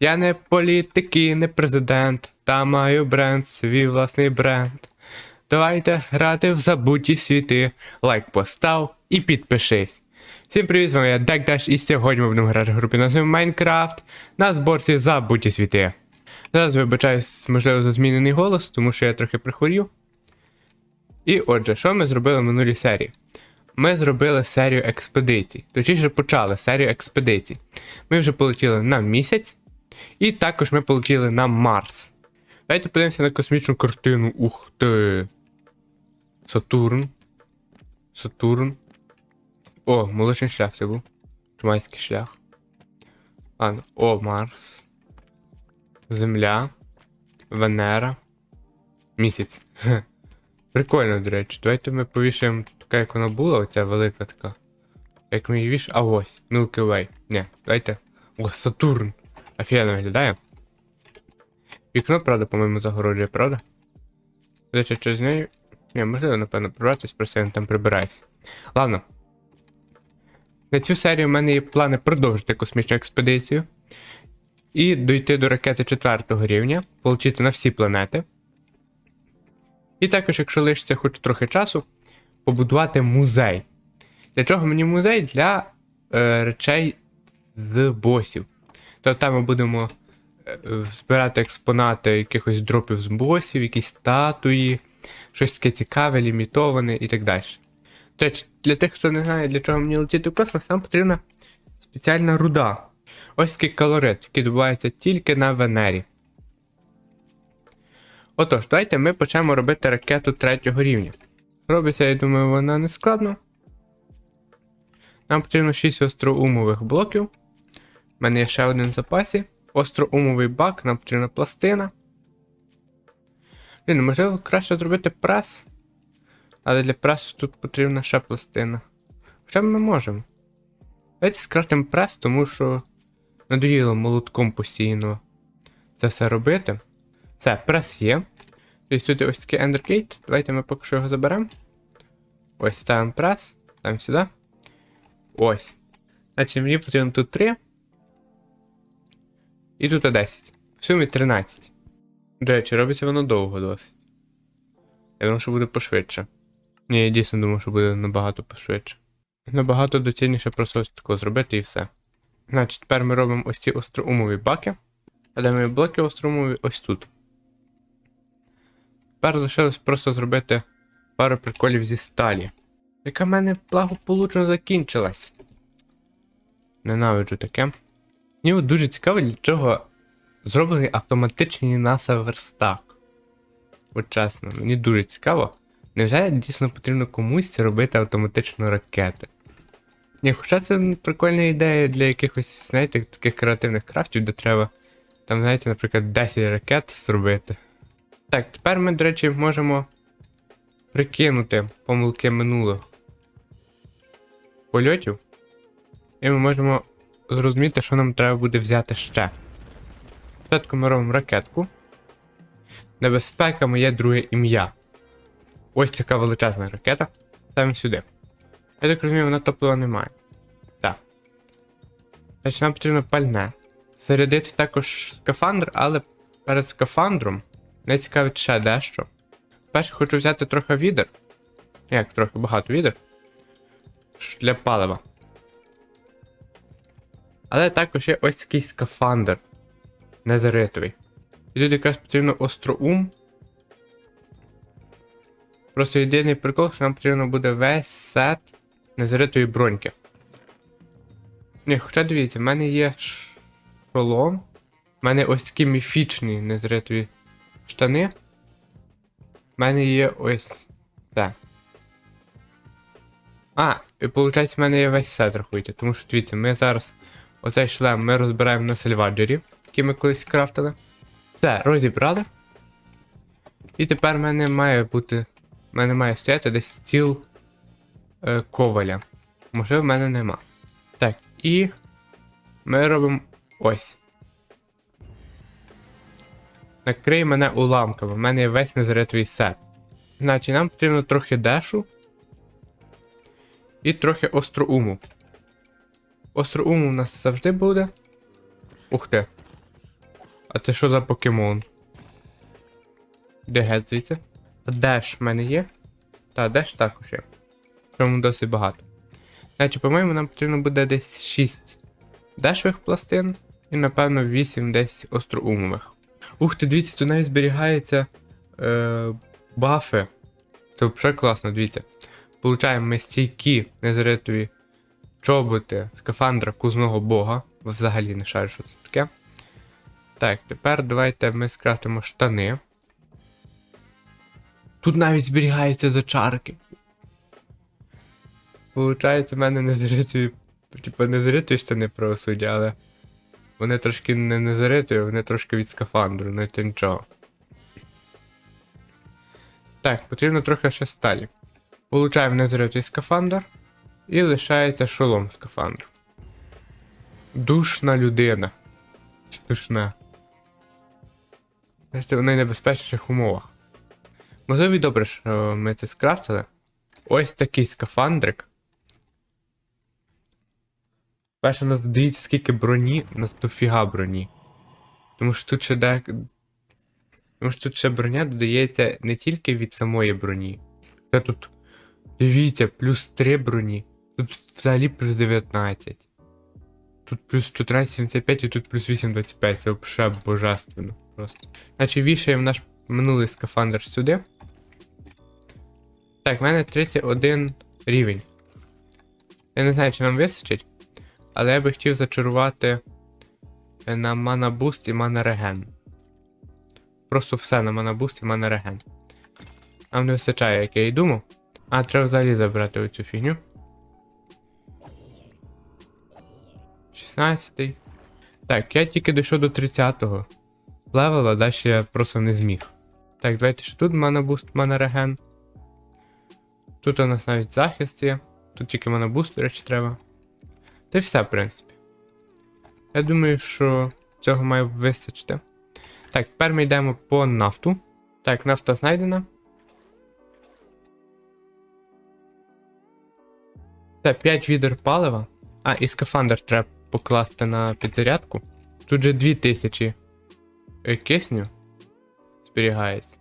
Я не політик і не президент, та маю бренд, свій власний бренд. Давайте грати в забуті світи. Лайк постав і підпишись. Всім привіт, з вами я Декдаш, і сьогодні ми будемо грати в групі назві Майнкрафт на зборці забуті світи. Зараз вибачаюсь, можливо, за змінений голос, тому що я трохи прихворів. І отже, що ми зробили в минулій серії? Ми зробили серію експедицій. Точніше почали серію експедицій. Ми вже полетіли на місяць, і також ми полетіли на Марс. Давайте подивимося на космічну картину. Ух ти. Сатурн. Сатурн. О, молочний шлях це був. Чумайський шлях. Ладно. О, Марс. Земля. Венера. Місяць. Хе. Прикольно, до речі. Давайте ми повішаємо така, як вона була, оця велика така. Як ми її віш. А ось, Milky Way. Ні, давайте. О, Сатурн. Офігенно виглядає. Вікно, правда, по-моєму, загороджує, правда? Речі, через неї. Ні, можливо, напевно, прибратись, просто він там прибирається. Ладно. На цю серію в мене є плани продовжити космічну експедицію. І дойти до ракети 4 рівня, полетіти на всі планети. І також, якщо лишиться хоч трохи часу, побудувати музей. Для чого мені музей? Для е, речей з босів. Тобто там ми будемо е, збирати експонати якихось дропів з босів, якісь статуї, щось таке цікаве, лімітоване і так далі. До для тих, хто не знає, для чого мені летіти в космос, нам потрібна спеціальна руда. Ось такий калорит, який добувається тільки на Венері. Отож, давайте ми почнемо робити ракету третього рівня. Робиться, я думаю, вона не складно. Нам потрібно 6 остроумових блоків. У мене є ще один в запасі. Остроумовий бак, нам потрібна пластина. Блін, можливо, краще зробити прес. Але для пресу тут потрібна ще пластина. Хоча ми можемо. Давайте скратимо прес, тому що надоїло молотком постійно це все робити. Все, прес є. І сюди ось такий ендеркейт. Давайте ми поки що його заберемо. Ось ставимо прес. Ставимо сюди. Ось. Значить, мені потрібно тут 3. І тут 10. В сумі 13. До речі, робиться воно довго досить. Я думав, що буде пошвидше. Ні, я дійсно думав, що буде набагато пошвидше. Набагато доцільніше просто ось тако зробити і все. Значить, тепер ми робимо ось ці остроумові баки. А де мої блоки остроумові ось тут. Тепер лишилось просто зробити пару приколів зі сталі. Яка в мене благополучно закінчилась. Ненавиджу таке. Мені дуже цікаво, для чого зроблений автоматичний NASA верстак. От чесно, мені дуже цікаво. Невже дійсно потрібно комусь робити автоматичну ракети? Ні, хоча це прикольна ідея для якихось, знаєте, таких креативних крафтів, де треба, там, знаєте, наприклад, 10 ракет зробити. Так, тепер ми, до речі, можемо прикинути помилки минулих польотів. І ми можемо зрозуміти, що нам треба буде взяти ще. Спочатку ми робимо ракетку. Небезпека моє друге ім'я. Ось така величезна ракета. Ставимо сюди. Я так розумію, вона топлива не має. Так. Значить, нам потрібно пальне. Зарядити також скафандр, але перед скафандром не цікавить ще дещо. Перше хочу взяти трохи відер. Як трохи багато відер. Для палива. Але також є ось такий скафандр. Незаритовий. І тут якраз потрібно остроум. Просто єдиний прикол, що нам потрібно буде весь сет незаритої броньки. Ні, хоча дивіться, в мене є шолом. У мене ось такі міфічні незаритові штани. У мене є ось це. А, і виходить, в мене є весь сет, рахуйте. Тому що дивіться, ми зараз оцей шлем ми розбираємо на сальваджері, який ми колись крафтили. Все, розібрали. І тепер в мене має бути. В мене має стояти десь стіл е, коваля. Можливо, в мене нема. Так, і ми робимо ось. Накрий мене уламками. В мене є весь незаритовий сет. Значить, нам потрібно трохи дешу. І трохи остроуму. Остроуму у нас завжди буде. Ух ти. А це що за покемон? Де гет звідси? Деш в мене є? Та, деш також є. Прямо досить багато. Значить, по-моєму, нам потрібно буде десь 6 дешевих пластин і, напевно, 8 десь остроумових. Ух ти, дивіться, тут навіть зберігається е, бафи. Це взагалі класно, дивіться. Получаємо ми стійкі незаритові чоботи скафандра кузного бога. Взагалі не шарю, що це таке. Так, тепер давайте ми скрафтимо штани. Тут навіть зберігаються зачарки. Получається, в мене незаритові. Типа незаритові штани правосуддя, але. Вони трошки не незаритові, вони трошки від скафандру, ну то нічого. Так, потрібно трохи ще сталі. Получаємо незаритий скафандр. І лишається шолом скафандру. Душна людина. Душна. Бачите, в найнебезпечніших умовах. Можливо, добре, що ми це скрафтили. Ось такий скафандрик. Перше, нас дивіться, скільки броні, у нас дофіга броні. Тому що тут ще де... Тому що тут ще броня додається не тільки від самої броні. Це тут. Дивіться, плюс 3 броні. Тут взагалі плюс 19. Тут плюс 14,75 і тут плюс 8,25. Це взагалі божественно просто. Значить, вішаємо наш минулий скафандр сюди. Так, в мене 31 рівень. Я не знаю, чи нам вистачить. Але я би хотів зачарувати е, на мана буст і мана реген. Просто все на мана буст і мана реген. Нам не вистачає, як я і думав. А, треба взагалі забрати оцю фігню. 16. Так, я тільки дійшов до 30-го левела, далі я просто не зміг. Так, давайте ще тут мана буст, мана реген. Тут у нас навіть захист є. Тут тільки мана буст, до речі, треба. Та й все, в принципі. Я думаю, що цього має вистачити. Так, тепер ми йдемо по нафту. Так, нафта знайдена. Це 5 відер палива. А, і скафандр треба покласти на підзарядку. Тут же 2000 е, кисню зберігається.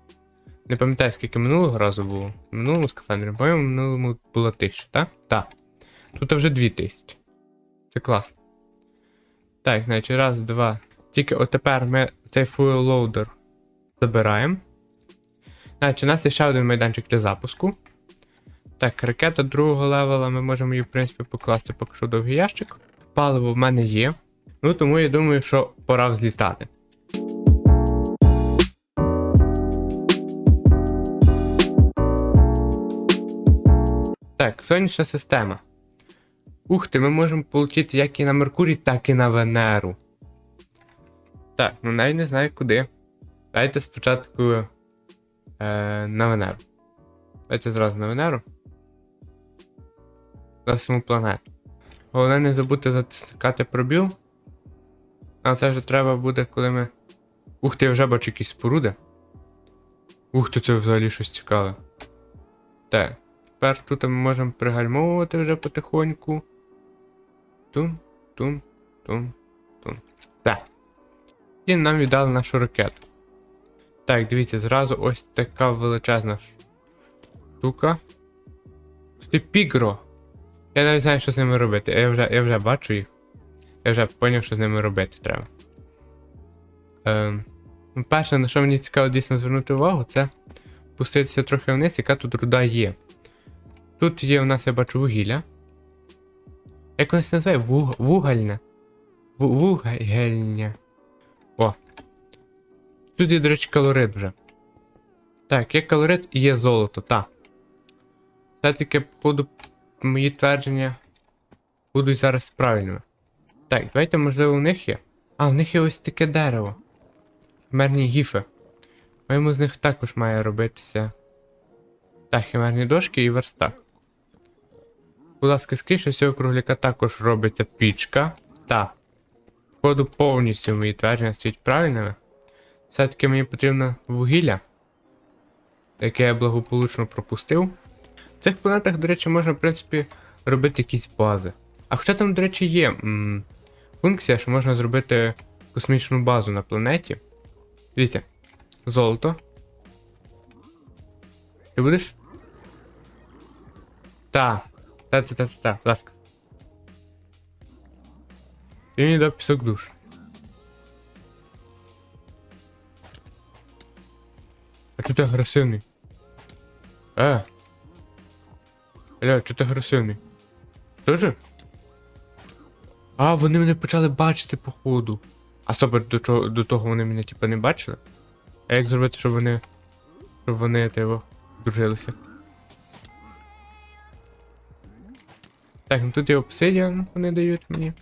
Не пам'ятаю, скільки минулого разу було. Минулому скафандрі, по-моєму, минулому було 1000, так? Так. Тут вже 2000. Це класно. Так, значить, раз, два. Тільки отепер ми цей loader забираємо. Значить, у нас є ще один майданчик для запуску. Так, ракета другого левела, ми можемо її, в принципі, покласти поки що довгий ящик. Паливо в мене є. Ну, тому я думаю, що пора взлітати. Так, сонячна система. Ух ти, ми можемо полетіти як і на Меркурій, так і на Венеру. Так, ну навіть не знаю куди. Давайте спочатку е, на Венеру. Давайте зразу на Венеру. На саму планету. Головне не забути затискати пробіл. А це вже треба буде, коли ми. Ух ти, вже бачу якісь споруди. Ух ти, це взагалі щось цікаве. Так. Тепер тут ми можемо пригальмовувати вже потихоньку. Тум, тум, тум, тум. Так. І нам віддали нашу ракету. Так, дивіться, зразу ось така величезна штука. Це пігро. Я навіть знаю, що з ними робити. Я вже я вже бачу їх. Я вже зрозумів, що з ними робити треба. Ем, ну, перше, на що мені цікаво дійсно звернути увагу, це пуститися трохи вниз, яка тут руда є. Тут є у нас, я бачу, вугілля. Як воно це називає? Вуг... Вугальне. Ву... Вугальня. О. Тут є, до речі, калорит вже. Так, є калорит і є золото, та. Все-таки, походу, мої твердження будуть зараз правильними. Так, давайте, можливо, у них є. А, у них є ось таке дерево. Химерні гіфи. Моєму з них також має робитися. Так, химерні дошки і верстак. Будь ласка, скрізь з цього кругляка також робиться пічка. Так. Походу повністю мої твердження стоять правильними. Все-таки мені потрібно вугілля, яке я благополучно пропустив. Цих планетах, до речі, можна, в принципі, робити якісь бази. А хоча там, до речі, є м функція, що можна зробити космічну базу на планеті. Дивіться, золото. Ти будеш? Та. Та, та, та, та, будь ласка. І мені дав пісок душ. А чого ти агресивний? Е. Бля, чого ти агресивний? Тоже? А, вони мене почали бачити, походу. А супер, до, чого, до того вони мене типу не бачили? А як зробити, щоб вони. Щоб вони типу, дружилися? Так, ну тут є обсидіан, вони дають мені.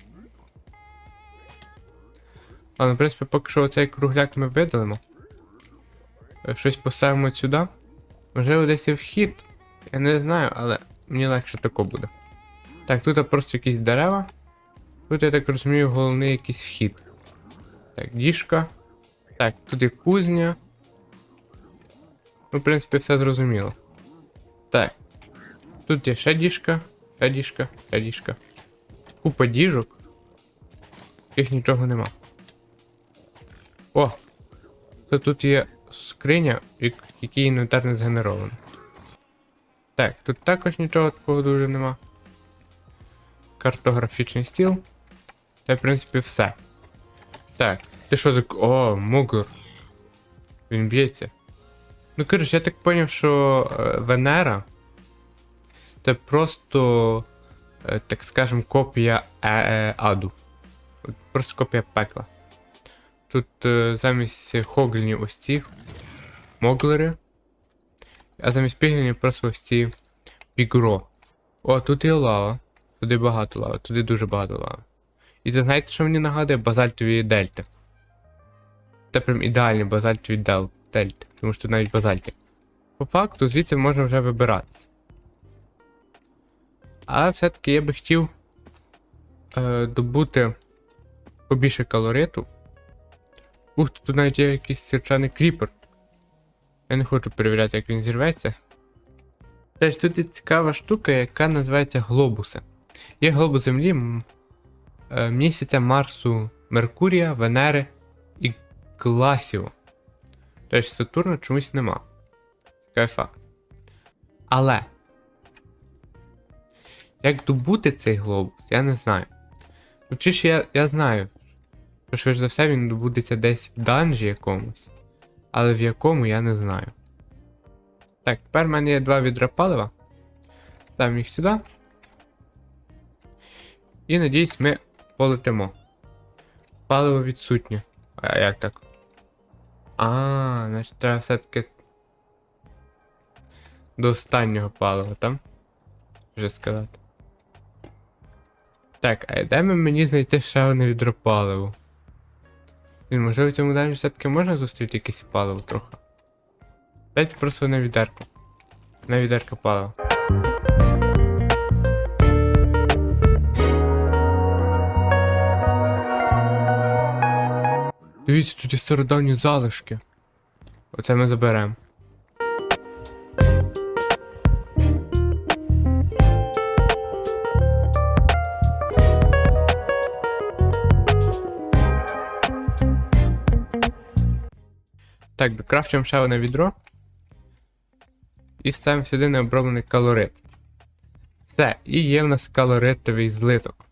Але, в принципі, поки що оцей кругляк ми видалимо. Е, Щось поставимо сюди. Можливо, десь і вхід. Я не знаю, але мені легше тако буде. Так, тут просто якісь дерева. Тут, я так розумію, головний якийсь вхід. Так, діжка. Так, тут є кузня. Ну, в принципі, все зрозуміло. Так. Тут є ще діжка, ще діжка, ще діжка. Купа діжок. Їх нічого нема. О! То тут є скриня, в якій інвентар не згенеровано. Так, тут також нічого такого дуже нема. Картографічний стіл. Та, в принципі, все. Так, ти що так. О, Муглер. Він б'ється. Ну, коротше, я так поняв, що е, Венера. Це просто, е, так скажем, копія е, е, аду. Просто копія пекла. Тут е, замість хоглінів ось ці моглери. А замість піглінів просто ось ці пігро. О, тут є лава. Туди багато лави, туди дуже багато лави. І це знаєте, що мені нагадує базальтові дельти. Це прям ідеальні базальтові дел... дельти, тому що тут навіть базальти. По факту, звідси можна вже вибиратися. Але все-таки я би хотів е, добути побільше калориту. Ух, тут навіть є якийсь сірчаний кріпер. Я не хочу перевіряти, як він зірветься. Теж тут є цікава штука, яка називається глобуси. Є глобус Землі, е, місяця Марсу, Меркурія, Венери і Класіо. Тобто Сатурна чомусь нема. Цікавий факт. Але. Як добути цей глобус, я не знаю. Ну, чи ж я, я знаю, що швидше за все він добудеться десь в данжі якомусь. Але в якому я не знаю. Так, тепер в мене є два відра палива. Ставимо їх сюди. І надіюсь, ми полетимо. Паливо відсутнє. А як так? А, значить треба все-таки. До останнього палива, там? Вже сказати. Так, а ми мені знайти ще одне відро паливо? Він, можливо, в цьому дані все-таки можна зустріти якесь паливо трохи? Дайте просто на відерку. На відерка палива. Дивіться, тут є стародавні залишки. Оце ми заберемо. Так, докрафчуємо ще одне відро. І ставимо сюди необроблений калорит. Все, і є в нас калоритовий злиток.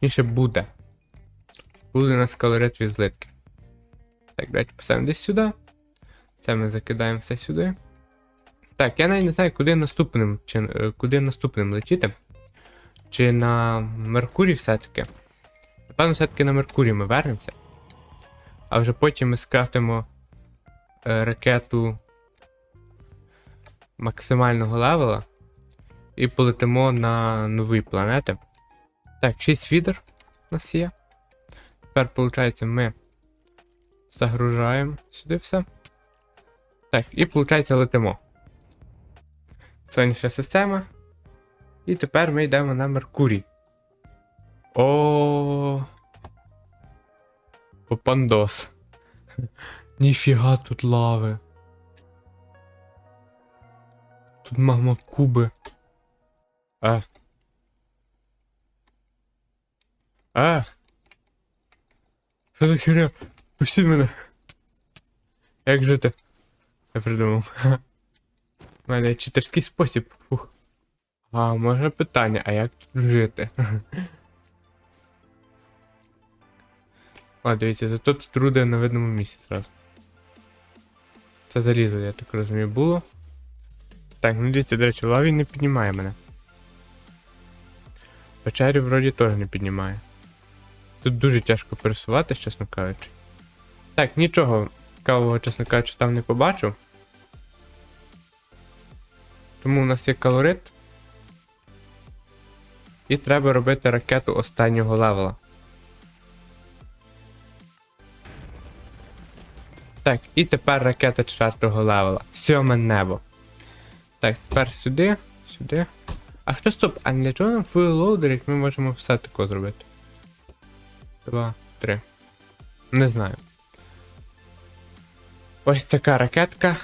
І ще буде. Буде у нас калоритові злитки. Так, давайте поставимо десь сюди. Це ми закидаємо все сюди. Так, я навіть не знаю, куди наступним, чи, е, куди наступним летіти. Чи на Меркурій все-таки. Напевно, все-таки на Меркурій ми вернемося. А вже потім ми скрафтимо е, ракету максимального левела і полетимо на нові планети. Так, 6 фідер у нас є. Тепер, виходить, ми загружаємо сюди все. Так, і виходить, летимо. Сонячна система. І тепер ми йдемо на Меркурій. О. Попандос. Ніфіга тут лави. Тут магма куби. А. А. Що за херня? Пусти мене. Як жити? Я придумав. У мене читерський спосіб. Фух. А, може питання, а як тут жити? О, дивіться, зато тут руди на видному місці зразу. Це залізо, я так розумію, було. Так, ну дивіться, до речі, лаві не піднімає мене. Печері вроді теж не піднімає. Тут дуже тяжко пересуватись, чесно кажучи. Так, нічого цікавого, чесно кажучи, там не побачу. Тому у нас є калорит. І треба робити ракету останнього левела. Так, і тепер ракета четвертого левела. Сьоме небо. Так, тепер сюди, сюди. А що стоп? А для чого нам фуйлоудер, як ми можемо все тако зробити? Два, три. Не знаю. Ось така ракетка.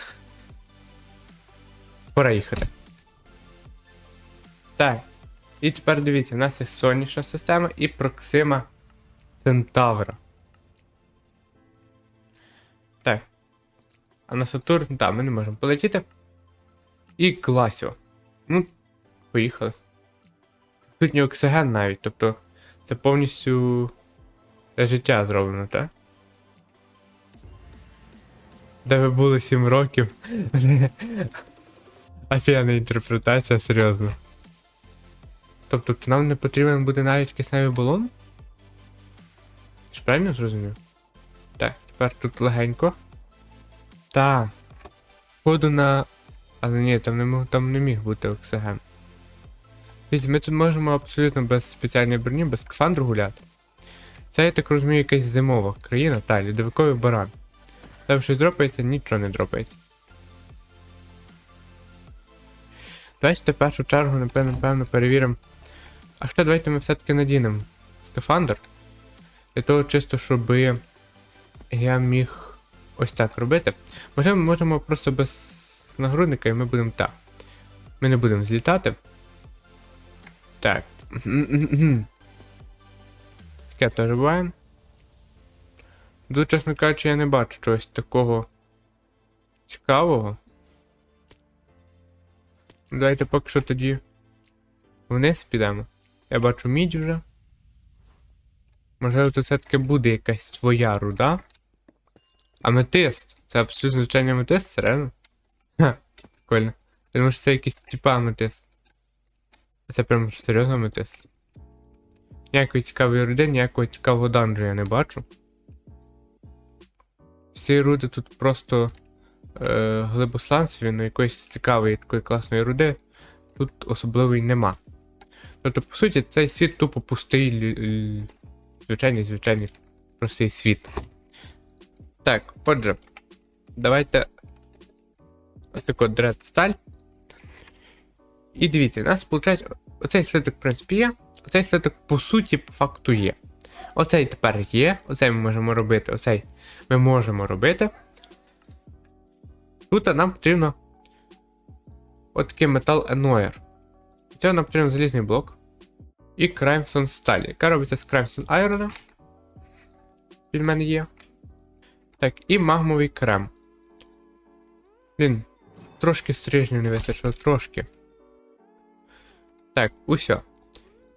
Пора їхати. Так. І тепер дивіться, в нас є сонячна система і Проксима Центавра. А на Сатурн, так, ми не можемо полетіти. І Класіо. Ну, поїхали. Тут не оксиген навіть, тобто це повністю для життя зроблено, так? Де ви були 7 років. Офігенна інтерпретація, серйозно. Тобто то нам не потрібен буде навіть кисневий балон? Ж правильно зрозумів? Так, тепер тут легенько. Та. Ходу на. Але ні, там не, мог, там не міг бути оксиген. Ми тут можемо абсолютно без спеціальної броні, без скафандру гуляти. Це, я так розумію, якась зимова країна, та, льодовиковий баран. Там щось дропається, нічого не дропається. Давайте в першу чергу, напевно, напевно, перевіримо. А що, давайте ми все-таки надінемо скафандр. Для того чисто, щоб я міг ось так робити. Можливо, ми можемо просто без нагрудника і ми будемо так. Ми не будемо злітати. Так. Таке теж буває. Тут, чесно кажучи, я не бачу чогось такого цікавого. Давайте поки що тоді вниз підемо. Я бачу мідь вже. Можливо, тут все-таки буде якась твоя руда. Аметист. Це абсолютно звичайний аметист, серйозно? Ха, прикольно. Я думаю, що це якийсь типа аметист. Це прям серйозно аметист. Ніякої цікавої руди, ніякого цікавого данжу я не бачу. Всі руди тут просто е, глибосланцеві, ну якоїсь цікавої такої класної руди тут особливої нема. Тобто, по суті, цей світ тупо пустий, звичайний, звичайний простий світ. Так, отже, давайте ось таку дред сталь. І дивіться, у нас виходить, оцей слиток, в принципі, є. Оцей слиток, по суті, по факту є. Оцей тепер є, оцей ми можемо робити, оцей ми можемо робити. Тут нам потрібно отакий метал Enoir. Цього нам потрібен залізний блок. І Crimson сталь, яка робиться з Crimson Iron. Він в мене є. Так, і магмовий крем. Блін, трошки стрижнів не вистачило, трошки. Так, усе.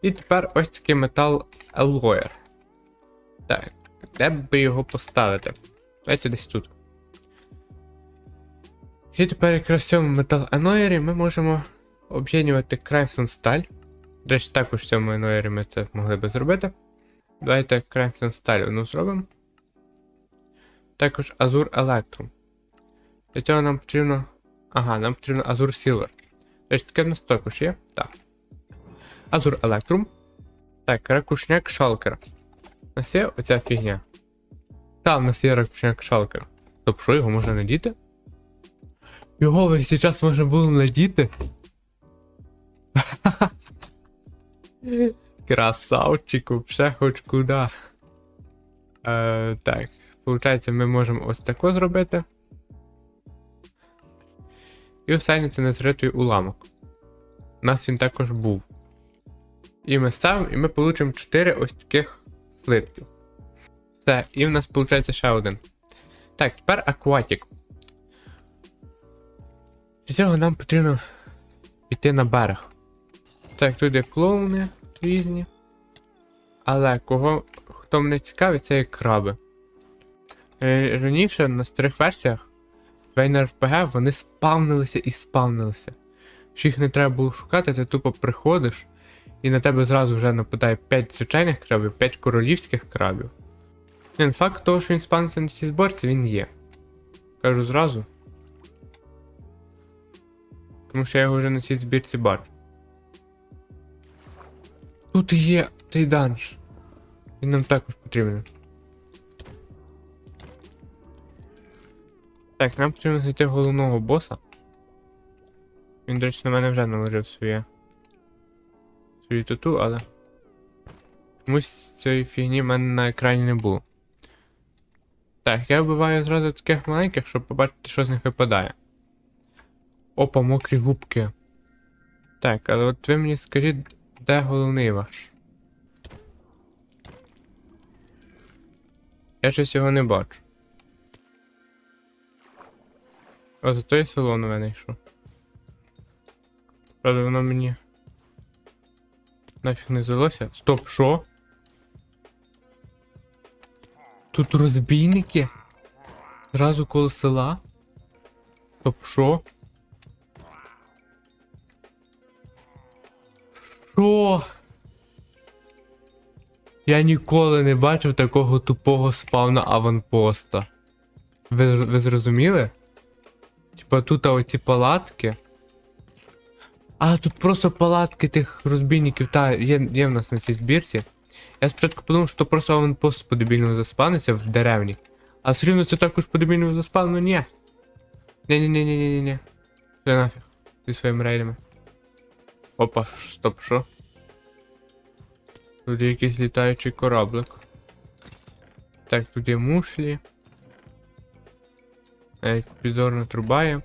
І тепер ось такий метал Alloyer. Так, де б його поставити? Давайте десь тут. І тепер якраз в цьому метал Alloyer ми можемо об'єднувати Crimson сталь. До речі, також в цьому Alloyer ми це могли би зробити. Давайте Crimson сталь одну зробимо. Також Azure Electrum. Для цього нам потрібно. Ага, нам потрібно Azure Silver. Тобто таке в нас також є? Так. Azure Electrum. Так, ракушняк Шалкер. У нас є оця фігня. Та, в нас є ракушняк Шалкер. Тобто, що його можна надіти? Його весь час можна було надіти? Красавчику, ще хоч куди. Е, так. Получається, ми можемо ось тако зробити. І останнє це незритий уламок. У нас він також був. І ми ставимо, і ми получимо 4 ось таких слитків. Все, і в нас виходить ще один. Так, тепер акватік. Для цього нам потрібно піти на берег. Так, тут є клоуни різні. Але кого хто мене цікавить, це є краби. Е, Раніше на старих версіях Вейна РПГ вони спавнилися і спавнилися. Що їх не треба було шукати, ти тупо приходиш, і на тебе зразу вже нападає 5 звичайних крабів, 5 королівських крабів. Ні, ну, факт того, що він спавниться на цій зборці, він є. Кажу зразу. Тому що я його вже на цій збірці бачу. Тут є цей данж. Він нам також потрібен. Так, нам потрібно знайти головного боса. Він, до речі, на мене вже наложив своє. Свою тату, але. Чомусь цієї фігні в мене на екрані не було. Так, я вбиваю зразу таких маленьких, щоб побачити, що з них випадає. Опа, мокрі губки. Так, але от ви мені скажіть, де головний ваш? Я щось його не бачу. О, зато і село нове знайшов. Правда, воно мені. Нафіг не здалося. Стоп, що? Тут розбійники? Зразу коло села? Стоп, що? Що? Я ніколи не бачив такого тупого спавна аванпоста. Ви, ви зрозуміли? Тут оці палатки. А, тут просто палатки тих розбійників, та є, є в нас на цій збірці. Я спочатку подумав, що просто аванпост по-дебільному заспавниться в деревні. А все рівно це також по-дебільному заспавнено, ні. Ні-ні-ні-ні-ні-ні. Це нафіг. Зі своїми рейдами. Опа, стоп, що? Тут є якийсь літаючий кораблик. Так, тут є мушлі. Навіть підзорна труба є.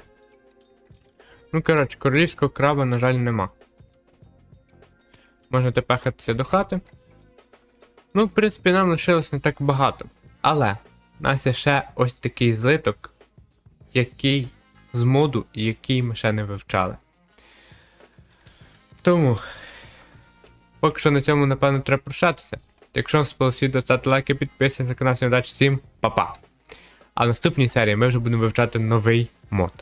Ну, коротше, королівського краба, на жаль, нема. Можете пехатися до хати. Ну, в принципі, нам лишилось не так багато. Але у нас є ще ось такий злиток, який з моду і який ми ще не вивчали. Тому. Поки що на цьому, напевно, треба прощатися. Якщо вам сподобалося відео, ставте лайки, підписуйтесь на канал. Всім удачі, всім па-па! А в наступній серії ми вже будемо вивчати новий мод.